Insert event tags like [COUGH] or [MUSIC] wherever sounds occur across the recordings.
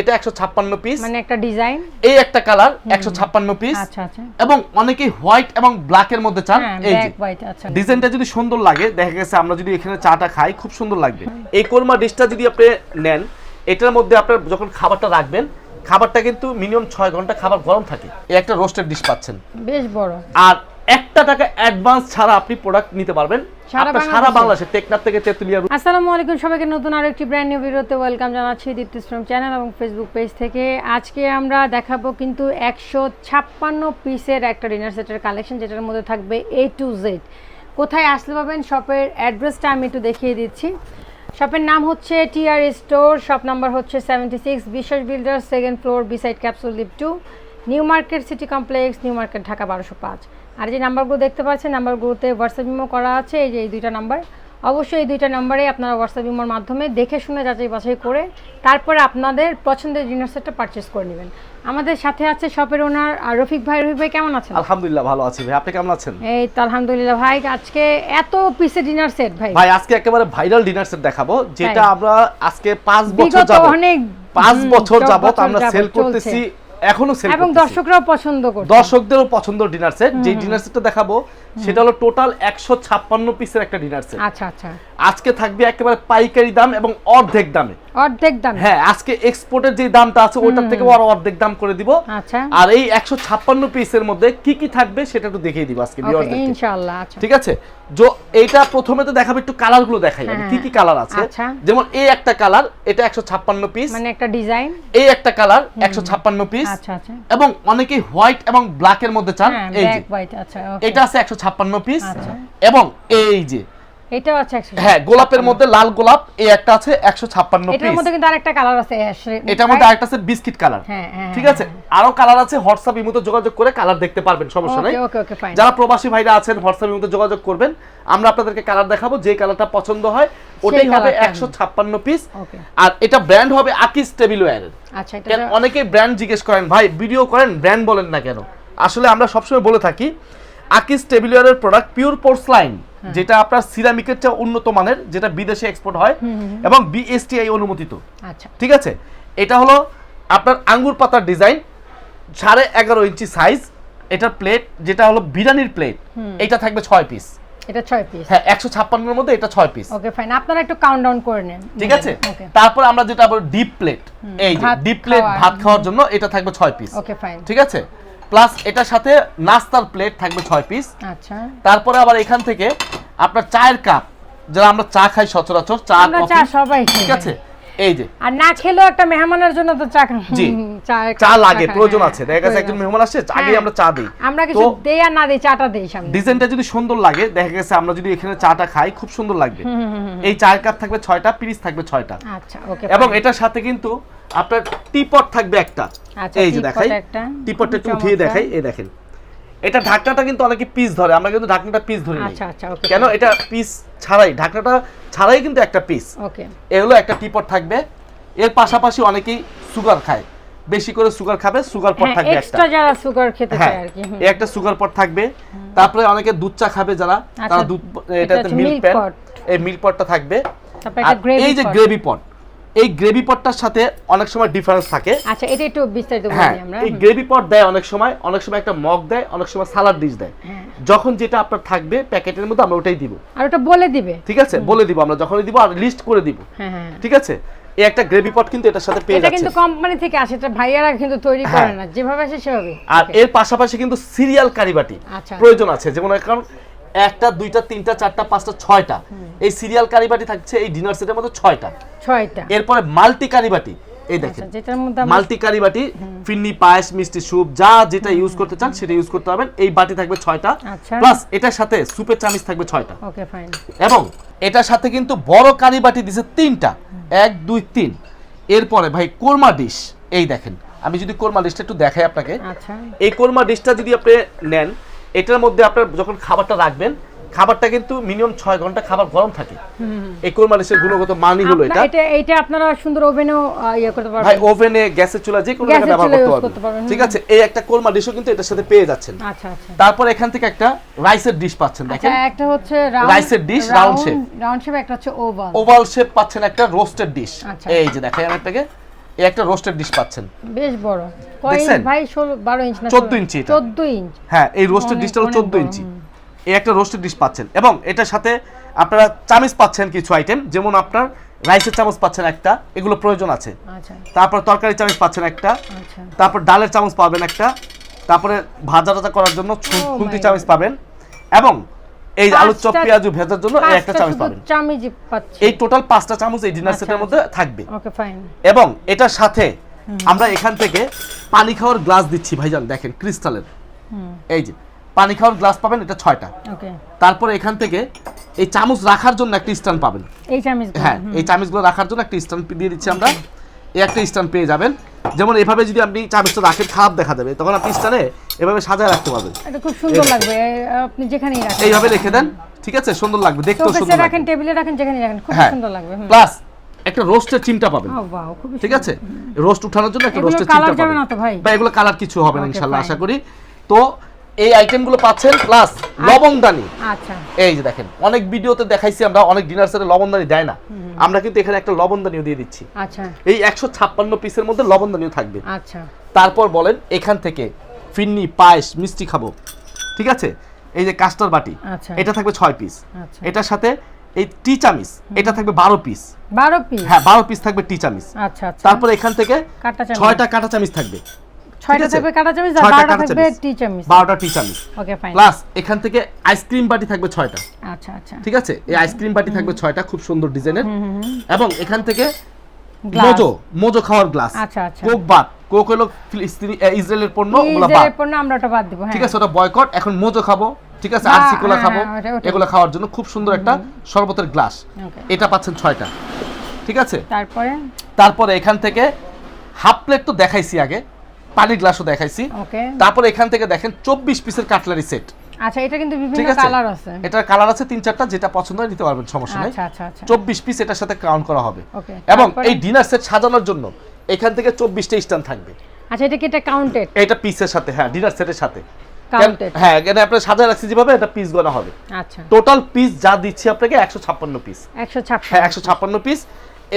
এটা একশো ছাপ্পান্ন পিস মানে একটা ডিজাইন। এই একটা কালার একশো ছাপ্পান্ন পিস আচ্ছা আচ্ছা। এবং অনেকেই হোয়াইট এবং ব্ল্যাক এর মধ্যে চান। হ্যাঁ এই যে আচ্ছা। ডিজাইনটা যদি সুন্দর লাগে দেখা গেছে আমরা যদি এখানে চাটা খাই খুব সুন্দর লাগবে। এই কোরমা ডিশটা যদি আপনি নেন এটার মধ্যে আপনার যখন খাবারটা রাখবেন খাবারটা কিন্তু মিনিমাম ছয় ঘণ্টা খাবার গরম থাকে। এই একটা রোস্টেড ডিশ পাচ্ছেন। বেশ বড়। আর একটা টাকা অ্যাডভান্স ছাড়া আপনি প্রোডাক্ট নিতে পারবেন। সারা বাংলাদেশে? টেকনাফ থেকে তেতুলিয়া আসসালামু আলাইকুম সবাইকে নতুন আরও একটি ব্র্যান্ড নিউ ভিডিওতে ওয়েলকাম জানাচ্ছি দীপ্তি শ্রম চ্যানেল এবং ফেসবুক পেজ থেকে। আজকে আমরা দেখাবো কিন্তু একশো ছাপ্পান্ন পিসের একটা ডিনার সেটের কালেকশন যেটার মধ্যে থাকবে এ টু জেড কোথায় আসতে পাবেন শপের অ্যাড্রেসটা আমি একটু দেখিয়ে দিচ্ছি। শপের নাম হচ্ছে টিআর স্টোর শপ নাম্বার হচ্ছে seventy six Biswas builder second floor beside capsule lift to New Market City Complex New Market Dhaka বারোশো পাঁচ। আর যে নাম্বারগুলো দেখতে পাচ্ছেন নাম্বারগুলোতে হোয়াটসঅ্যাপ ইমো করা আছে এই যে এই দুইটা নাম্বার। অবশ্যই এই দুইটা নাম্বারে আপনারা হোয়াটসঅ্যাপ ইমোর মাধ্যমে দেখে শুনে যাচাই বাছাই করে তারপরে আপনাদের পছন্দের ডিনার সেটটা পারচেস করে নেবেন। আমাদের সাথে আছে শপের ওনার আর রফিক ভাই। রফিক ভাই কেমন আছেন? আলহামদুলিল্লাহ ভালো আছি ভাই। আপনি কেমন আছেন? এই তো আলহামদুলিল্লাহ ভাই। আজকে এত পিসের ডিনার সেট ভাই। ভাই আজকে একেবারে ভাইরাল ডিনার সেট দেখাবো যেটা আমরা আজকে পাঁচ বছর বিগত যাবত অনেক পাঁচ বছর সব যাবত আমরা সেল করতেছি এখনও সেল এবং দর্শকরাও পছন্দ করছে। দর্শকদেরও পছন্দ ডিনার সেট যে ডিনার সেটটা দেখাবো সেটা হলো টোটাল একশো ছাপ্পান্ন পিসের একটা ডিনার সেট আচ্ছা আচ্ছা। আজকে থাকবে একেবারে পাইকারি দাম এবং অর্ধেক দামে। অর্ধেক দাম। হ্যাঁ আজকে এক্সপোর্টের যে দামটা আছে ওইটার থেকে আরও অর্ধেক দাম করে দিব। আচ্ছা। আর এই একশো ছাপ্পান্ন পিসের মধ্যে কি কি থাকবে সেটা একটু দেখিয়ে দিব আজকে ইনশাআল্লাহ আচ্ছা। ঠিক আছে? যে এইটা প্রথমে তো দেখাবো একটু কালারগুলো দেখাই হ্যাঁ, কি কি কালার আছে? আচ্ছা। যেমন এই একটা কালার এটা একশো ছাপ্পান্ন পিস মানে একটা ডিজাইন এই একটা কালার একশো ছাপ্পান্ন পিস আচ্ছা আচ্ছা। এবং অনেকেই হোয়াইট এবং ব্ল্যাক এর মধ্যে চান। হ্যাঁ এই যে। আচ্ছা এটা আছে একশো ছাপ্পান্ন পিস আচ্ছা। এবং এই যে এটাও আছে একশো হ্যাঁ গোলাপের মধ্যে লাল গোলাপ এই একটা আছে একশো ছাপ্পান্ন এটার মধ্যে কিন্তু আরেকটা কালার আছে এটার মধ্যে আরেকটা আছে বিস্কিট কালার হ্যাঁ হ্যাঁ ঠিক আছে? আরও কালার আছে হোয়াটসঅ্যাপ ইমোতে যোগাযোগ করে কালার দেখতে পারবেন সমস্যা নাই। ওকে ওকে ওকে ফাইন যারা প্রবাসী ভাইরা আছেন হোয়াটসঅ্যাপ ইমোতে যোগাযোগ করবেন। আমরা আপনাদেরকে কালার দেখাবো যে কালারটা পছন্দ হয় ওটাই হবে কালারটা একশো ছাপ্পান্ন পিস আর এটা ব্র্যান্ড হবে আকিস টেবিল ওয়্যারের আচ্ছা এটা অনেকেই ব্র্যান্ড জিজ্ঞেস করেন ভাই ভিডিও করেন ব্র্যান্ড বলেন না কেন? আসলে আমরা সবসময় বলে থাকি আকিস টেবিলিয়ারের প্রোডাক্ট পিওর পোর্সলাইন হ্যাঁ। যেটা আপনার সিরামিকের চেয়ে উন্নত মানের যেটা বিদেশে এক্সপোর্ট হয় এবং বিএসটিআই অনুমোদিত। আচ্ছা। ঠিক আছে? এটা হলো আপনার আঙ্গুর পাতার ডিজাইন সাড়ে এগারো ইঞ্চি সাইজ এটার প্লেট যেটা হলো বিরিয়ানির প্লেট এটা থাকবে ছয় পিস এটা ছয় পিস হ্যাঁ একশো ছাপ্পান্নের মধ্যে এটা ছয় পিস ওকে ফাইন আপনারা একটু কাউন্ট ডাউন করে নেন। ঠিক আছে? তারপর আমরা যেটা বলি ডিপ প্লেট এই যে ডিপ প্লেট ভাত খাওয়ার জন্য এটা থাকবে ছয় পিস ওকে ফাইন ঠিক আছে? প্লাস এটার সাথে নাস্তার প্লেট থাকবে ছয় পিস আচ্ছা। তারপরে আবার এখান থেকে আপনার চায়ের কাপ যারা আমরা চা খাই সচরাচর চা চা সবাই ঠিক আছে? এই যে। আর না খেলেও একটা মেহমানের জন্য তো চা জি। [LAUGHS] চা লাগে প্রয়োজন হ্যাঁ, আছে দেখা গেছে একজন মেহমান আসছে আগে হ্যাঁ। আমরা চা দিই। আমরা কিছু দেই আর না দেই চাটা দেই সামনে। ডিজাইনটা যদি সুন্দর লাগে দেখা গেছে আমরা যদি এখানে চাটা খাই খুব সুন্দর লাগবে। এই চায়ের কাপ থাকবে ছয়টা পিস থাকবে ছয়টা। আচ্ছা ওকে এবং এটার সাথে কিন্তু আপনার টিপট থাকবে একটা। আচ্ছা, এই যে দেখাই। টিপটটা একটু উঠিয়ে দেখাই এই দেখেন। এটা ঢাকনাটা কিন্তু অনেকে পিস ধরে আমরা কিন্তু ঢাকনাটা পিস ধরি আচ্ছা আচ্ছা ওকে কেন? এটা পিস ছাড়াই ঢাকনাটা ছাড়াই কিন্তু একটা পিস ওকে এগুলো একটা টিপট থাকবে। এর পাশাপাশি অনেকেই সুগার খায়। বেশি করে সুগার খাবে সুগার পট হ্যাঁ থাকবে একটা। যারা সুগার খেতে হ্যাঁ চায় আর কি একটা সুগার পট থাকবে। তারপরে অনেকে দুধ চা খাবে যারা। তারা আচ্ছা, দুধ এটা এটাতে মিল্ক প্যান এই মিল্ক পটটা থাকবে। এই যে গ্রেভি পট এই গ্রেভি পটটার সাথে অনেক সময় ডিফারেন্স থাকে। আচ্ছা এটা একটু বিস্তারিত হ্যাঁ বলি আমরা। এই গ্রেভি পট দেয় অনেক সময় অনেক সময় একটা মগ দেয় অনেক সময় সালাড ডিশ দেয়। হ্যাঁ। যখন যেটা আপনার থাকবে প্যাকেটের মধ্যে আমরা ওটাই দিব। আর ওটা বলে দিবে। ঠিক আছে? বলে দিব আমরা যখনই দিব আর লিস্ট করে দিব। হ্যাঁ হ্যাঁ। ঠিক আছে? এই একটা গ্রেভি পট কিন্তু এটার সাথে পেয়ে যাচ্ছে। এটা কিন্তু কোম্পানি থেকে আসে এটা ভাইয়ারা কিন্তু তৈরি করে হ্যাঁ। না। যেভাবে আসে সেভাবে আর এর পাশাপাশি কিন্তু সিরিয়াল কারিবাটি আচ্ছা। প্রয়োজন আছে। যেমন কারণ একটা দুইটা তিনটা চারটা পাঁচটা ছয়টা। এই সিরিয়াল কারিবাটি থাকছে এই ডিনার সেটের মধ্যে ছয়টা। ছয়টা। এরপরে মাল্টি কারিবাটি এই দেখেন। আচ্ছা মধ্যে মাল্টি কারি বাটি ফিন্নি পায়েস মিষ্টি স্যুপ যা যেটা ইউজ করতে চান সেটা ইউজ করতে পারবেন। এই বাটি থাকবে ছয়টা। আচ্ছা। প্লাস এটার সাথে সুপের চামিচ থাকবে ছয়টা। ওকে ফাইন এবং এটার সাথে কিন্তু বড় কারি বাটি দিছে তিনটা। এক দুই তিন। এরপরে ভাই কোরমা ডিশ এই দেখেন। আমি যদি কোরমা ডিশটা একটু দেখাই আপনাকে। আচ্ছা। এই কোরমা ডিশটা যদি আপনি নেন এটার মধ্যে আপনার যখন খাবারটা রাখবেন খাবারটা কিন্তু মিনিমাম ছয় ঘণ্টা খাবার গরম থাকে। এই কোরমা ডিশের গুণগত মানই হলো আপনার- এটা। এটা আপনারা সুন্দর ওভেনও ইয়ে করতে পারবেন। ভাই ওভেনে গ্যাসের চুলা যে কোনো জায়গায় ব্যবহার করতে পারবেন। ঠিক আছে? এই একটা কোরমা ডিশও কিন্তু এটার সাথে পেয়ে যাচ্ছেন। আচ্ছা আচ্ছা। তারপর এখান থেকে একটা রাইসের ডিশ পাচ্ছেন আচ্ছা দেখেন। একটা হচ্ছে Rice-এর dish, round shape। Round shape একটা হচ্ছে ওভাল ওভাল শেপ পাচ্ছেন একটা রোস্টেড ডিশ আচ্ছা। এই যে দেখাই আমি আপনাকে এই একটা রোস্টেড ডিশ পাচ্ছেন। বেশ বড়। দেখছেন? ভাই ষোলো বারো ইঞ্চ না 14 ইঞ্চি এটা। চোদ্দ ইঞ্চ। হ্যাঁ এই রোস্টেড ডিশটা হলো অনেক চোদ্দ বড়, ইঞ্চি। এই একটা রোস্টেড ডিশ পাচ্ছেন। এবং এটার সাথে আপনারা চামিচ পাচ্ছেন কিছু আইটেম যেমন আপনার রাইসের চামচ পাচ্ছেন একটা এগুলো প্রয়োজন আছে। আচ্ছা। তারপর তরকারি চামচ পাচ্ছেন একটা। আচ্ছা। তারপর ডালের চামচ পাবেন একটা। তারপরে ভাজা টাজা করার জন্য Oh খুন্তি চামচ পাবেন। এবং এই আলুর চপ পেঁয়াজু ভেজার জন্য একটা চামচ পাবেন। চামিচই পাচ্ছি। এই টোটাল পাঁচটা চামচ এই ডিনার আচ্ছা, সেটের মধ্যে থাকবে। ওকে ফাইন এবং এটার সাথে আমরা এখান থেকে পানি খাওয়ার গ্লাস দিচ্ছি ভাইজান দেখেন ক্রিস্টালের। এই যে পানি খাওয়ার গ্লাস পাবেন এটা ছয়টা। ওকে। তারপরে এখান থেকে এই চামচ রাখার জন্য একটা স্ট্যান্ড পাবেন। এই চামিচ হ্যাঁ এই চামচগুলো রাখার জন্য একটা স্ট্যান্ড দিয়ে দিচ্ছি আমরা। এই একটা স্ট্যান্ড পেয়ে যাবেন। যেমন এভাবে যদি আপনি চামচটা রাখেন খারাপ দেখা যাবে তখন আপনি স্ট্যান্ডে এভাবে সাজায় রাখতে পারবেন। এটা খুব সুন্দর লাগবে। আপনি যেখানেই রাখেন। এইভাবে রেখে দেন। ঠিক আছে? সুন্দর লাগবে। শোকেসে সুন্দর রাখেন টেবিলে রাখেন যেখানেই রাখেন। খুব হ্যাঁ। সুন্দর লাগবে। প্লাস একটা রোস্টের চিমটা পাবেন। ঠিক আছে? রোস্ট উঠানোর জন্য একটা রোস্টের চিমটা পাবেন। ভাই? বা এগুলো কালার কিছু হবে না ইনশাআল্লাহ আশা করি। তো এই আইটেমগুলো পাচ্ছেন প্লাস লবণদানি আচ্ছা। এই যে দেখেন অনেক ভিডিওতে দেখাইছি আমরা অনেক ডিনার সেটে লবণদানি দেয় না। আমরা কিন্তু এখানে একটা লবণদানিও দিয়ে দিচ্ছি। আচ্ছা। এই পিসের মধ্যে লবণদানিও থাকবে। আচ্ছা। তারপর বলেন এখান থেকে ফিন্নি পায়েস মিষ্টি খাব। ঠিক আছে? এই যে কাস্টার বাটি আচ্ছা। এটা থাকবে ছয় পিস আচ্ছা। এটার সাথে এই টি চামিচ এটা থাকবে বারো পিস বারো পিস হ্যাঁ বারো পিস থাকবে টি চামিচ। আচ্ছা আচ্ছা। তারপর এখান থেকে ছয়টা কাঁটা চামিচ থাকবে। ছয়টা আছে? থাকবে কাটা চামিচ আর ছয়টা থাকবে টি চামিচ বারোটা টি চামিচ ওকে ফাইন প্লাস এখান থেকে আইসক্রিম বাটি থাকবে ছয়টা। আচ্ছা আচ্ছা। ঠিক আছে? এই আইসক্রিম বাটি থাকবে ছয়টা খুব সুন্দর ডিজাইনের এবং এখান থেকে মোজো মোজো খাওয়ার গ্লাস আচ্ছা, আচ্ছা। কোক হলো ইসরায়েলের পণ্য ওগুলো বাদ ইসরায়েলের পণ্য আমরা ওটা বাদ দিব হ্যাঁ। ঠিক আছে ওটা বয়কট এখন মোজো খাব ঠিক আছে? হ্যাঁ, খাব। হ্যাঁ। এগুলো খাওয়ার জন্য খুব সুন্দর একটা শরবতের গ্লাস এটা পাচ্ছেন ছয়টা। ঠিক আছে? তারপরে? তারপরে এখান থেকে হাফ প্লেট তো দেখাইছি আগে। পানির গ্লাসও দেখাইছি। তারপরে এখান থেকে দেখেন চব্বিশ পিসের কাটলারি সেট। আচ্ছা এটা কিন্তু বিভিন্ন কালার আছে। এটার কালার আছে তিন চারটা যেটা পছন্দ হয় নিতে পারবেন সমস্যা নেই। আচ্ছা আচ্ছা আচ্ছা। চব্বিশ পিস এটার সাথে কাউন্ট করা হবে। এবং এই ডিনার সেট সাজানোর জন্য এখান থেকে চব্বিশটা স্ট্যান্ড থাকবে। আচ্ছা এটা কি এটা কাউন্টেড এটা পিসের সাথে হ্যাঁ ডিনার সেটের সাথে। হ্যাঁ এখানে আপনার সাজা রাখছি যেভাবে এটা পিস হবে। আচ্ছা। টোটাল পিস যা দিচ্ছি আপনাকে একশো ছাপ্পান্ন পিস একশো হ্যাঁ একশো ছাপ্পান্ন পিস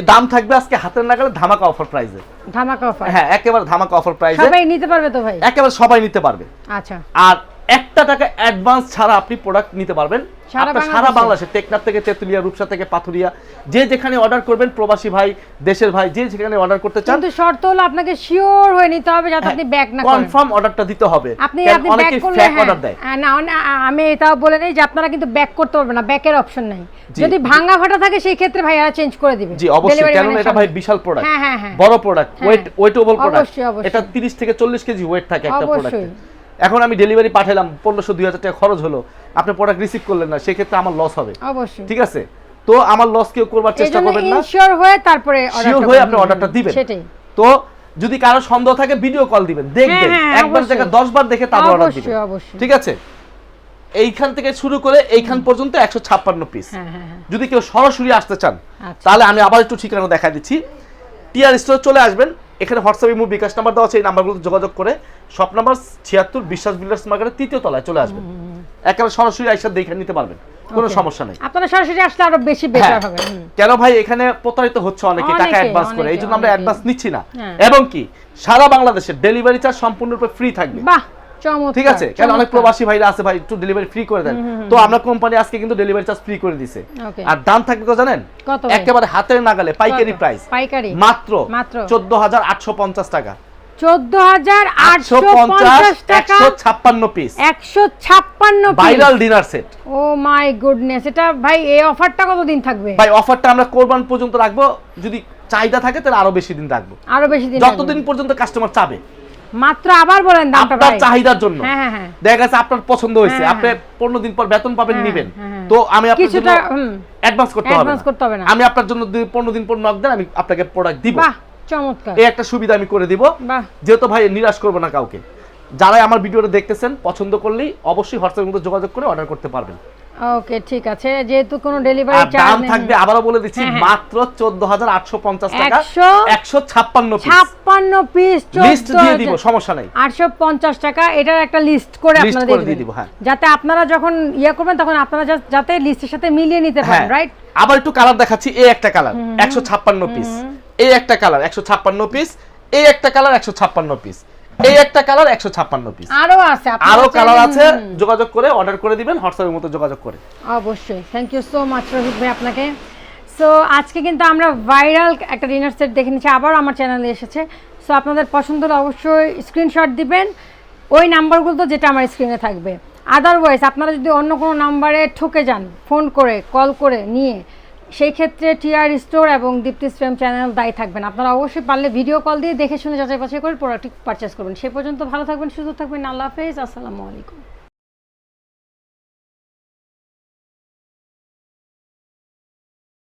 দাম থাকবে আজকে হাতের নাগালে ধামাকা অফার প্রাইসে ধামাকা অফার হ্যাঁ একেবারে ধামাকা অফার প্রাইসে সবাই নিতে পারবে তো ভাই? একেবারে সবাই নিতে পারবে। আচ্ছা। আর একটা টাকা অ্যাডভান্স ছাড়া আপনি প্রোডাক্ট নিতে পারবেন। সারা বাংলাদেশে? টেকনাফ থেকে তেতুলিয়া রূপসা থেকে পাথুরিয়া যে যেখানে অর্ডার করবেন প্রবাসী ভাই দেশের ভাই যে যেখানে অর্ডার করতে চান। কিন্তু শর্ত হলো আপনাকে শিওর হয়ে নিতে হবে যাতে আপনি ব্যাক না করেন। কনফার্ম অর্ডারটা দিতে হবে। আপনি আপনি ব্যাক করলে অর্ডার দেয়। হ্যাঁ, না আমি এটাও বলে নেই যে আপনারা কিন্তু ব্যাক করতে পারবেন না ব্যাকের অপশন নাই। যদি ভাঙা ফাটা থাকে সেই ক্ষেত্রে ভাইয়ারা চেঞ্জ করে দিবে। জি অবশ্যই। কেন এটা ভাই বিশাল প্রোডাক্ট হ্যাঁ হ্যাঁ বড় প্রোডাক্ট। Wait wettable product. এটা 30 থেকে 40 কেজি ওয়েট থাকে একটা অবশ্যই। প্রোডাক্টে এখন আমি ডেলিভারি পাঠালাম পনেরোশো দুই হাজার টাকা খরচ হলো। আপনি প্রোডাক্ট রিসিভ করলেন না সেক্ষেত্রে আমার লস হবে। অবশ্যই। ঠিক আছে? তো আমার লস কেউ করবার চেষ্টা করবেন না। ইনশিওর হয়ে তারপরে শিওর হয়ে আপনি অর্ডারটা দিবেন। সেটাই। তো যদি কারও সন্দেহ থাকে ভিডিও কল দিবেন দেখবেন। হ্যাঁ, একবার অবশ্যই। দেখে দশ বার দেখে তারপর অর্ডার দিবেন। ঠিক আছে? এইখান থেকে শুরু করে এইখান পর্যন্ত একশো ছাপ্পান্ন পিস হ্যাঁ হ্যাঁ হ্যাঁ। যদি কেউ সরাসরি আসতে চান আচ্ছা। তাহলে আমি আবার একটু ঠিকানা দেখা দিচ্ছি। টিআর স্টোর চলে আসবেন। এখানে হোয়াটসঅ্যাপ ইমো বিকাশ নাম্বার দেওয়া আছে এই নাম্বারগুলোতে যোগাযোগ করে শপ নাম্বার ছিয়াত্তর বিশ্বাস বিল্ডার্স মার্কেটের তৃতীয় তলায় চলে আসবেন একেবারে সরাসরি আইসা দেখে নিতে পারবেন। কোনো সমস্যা নেই। আপনারা সরাসরি আসলে আরও বেশি বেটার হ্যাঁ। হবে কেন ভাই এখানে প্রতারিত হচ্ছে অনেকে টাকা অ্যাডভান্স করে। এই অনেকে, জন্য আমরা অ্যাডভান্স নিচ্ছি না। হ্যাঁ। এবং কি সারা বাংলাদেশে ডেলিভারি চার্জ সম্পূর্ণরূপে ফ্রি থাকবে। বাহ ঠিক আছে? অনেক প্রবাসী ভাইরা আছে ভাই একটু ডেলিভারি ফ্রি করে দেন। তো আমরা কোম্পানি আজকে কিন্তু ডেলিভারি চার্জ ফ্রি করে দিছে। আর দাম থাকবে কত জানেন? একেবারে হাতের নাগালে পাইকারি প্রাইস পাইকারি। মাত্র মাত্র? চোদ্দ হাজার আটশো পঞ্চাশ টাকা। কোরবান পর্যন্ত রাখব। যদি চাহিদা থাকে তাহলে আরও বেশি দিন রাখব। আরও বেশি দিন যতদিন পর্যন্ত কাস্টমার চাবে। মাত্র আবার বলেন দামটা আপনার চাহিদার জন্য। হ্যাঁ হ্যাঁ হ্যাঁ। দেখা গেছে আপনার পছন্দ হয়েছে। হ্যাঁ, আপনি পনেরো দিন পর বেতন পাবেন নিবেন। তো আমি আপনার জন্য অ্যাডভান্স করতে হবে না। আমি আপনার জন্য যদি পনেরো দিন পর নক দেন আমি আপনাকে প্রোডাক্ট দিব। চমৎকার। এই একটা সুবিধা আমি করে দিব। যেহেতু ভাই নিরাশ করব না কাউকে। আমার ভিডিওটা দেখতেছেন পছন্দ করলেই অবশ্যই হোয়াটসঅ্যাপের মধ্যে যোগাযোগ করে অর্ডার করতে পারবেন। ওকে ঠিক আছে। যেহেতু কোনো ডেলিভারি চার্জ দাম থাকবে আবারও বলে দিচ্ছি হ্যাঁ, হ্যাঁ। মাত্র চোদ্দ হাজার আটশো পঞ্চাশ টাকা। একশো- একশো ছাপ্পান্ন পিস ছাপ্পান্ন পিস লিস্ট দিয়ে দিব সমস্যা নাই। আটশো পঞ্চাশ টাকা এটার একটা লিস্ট করে আপনারা দিয়ে দিব, হ্যাঁ। যাতে আপনারা যখন ইয়ে করবেন তখন আপনারা যাতে লিস্টের সাথে মিলিয়ে নিতে হ্যাঁ। পারেন রাইট আবার একটু কালার দেখাচ্ছি এই একটা কালার একশো ছাপ্পান্ন পিস এই একটা কালার একশো ছাপ্পান্ন পিস এই একটা কালার একশো ছাপ্পান্ন পিস এই একটা কালার একশো ছাপ্পান্ন পিস আরও আছে আরও কালার আছে। যোগাযোগ করে অর্ডার করে দিবেন হোয়াটসঅ্যাপের মতো যোগাযোগ করে। অবশ্যই thank you so much Rohit ভাই আপনাকে। সো আজকে কিন্তু আমরা ভাইরাল একটা ডিনার সেট দেখে নিচ্ছি আবার আমার চ্যানেলে এসেছে। সো আপনাদের পছন্দ হলে অবশ্যই স্ক্রিনশট দিবেন ওই নাম্বারগুলো তো যেটা আমার স্ক্রিনে থাকবে। আদারওয়াইজ আপনারা যদি অন্য কোনো নাম্বারে ঠকে যান ফোন করে কল করে নিয়ে সেই ক্ষেত্রে টিআর স্টোর এবং দীপ্তি স্ট্রেম চ্যানেল দায়ী থাকবেন। আপনারা অবশ্যই পারলে ভিডিও কল দিয়ে দেখে শুনে যাচাই বাছাই করে প্রোডাক্টটি পারচেস করবেন। সে পর্যন্ত ভালো থাকবেন, সুস্থ থাকবেন। আল্লাহ হাফেজ, আসসালামু আলাইকুম।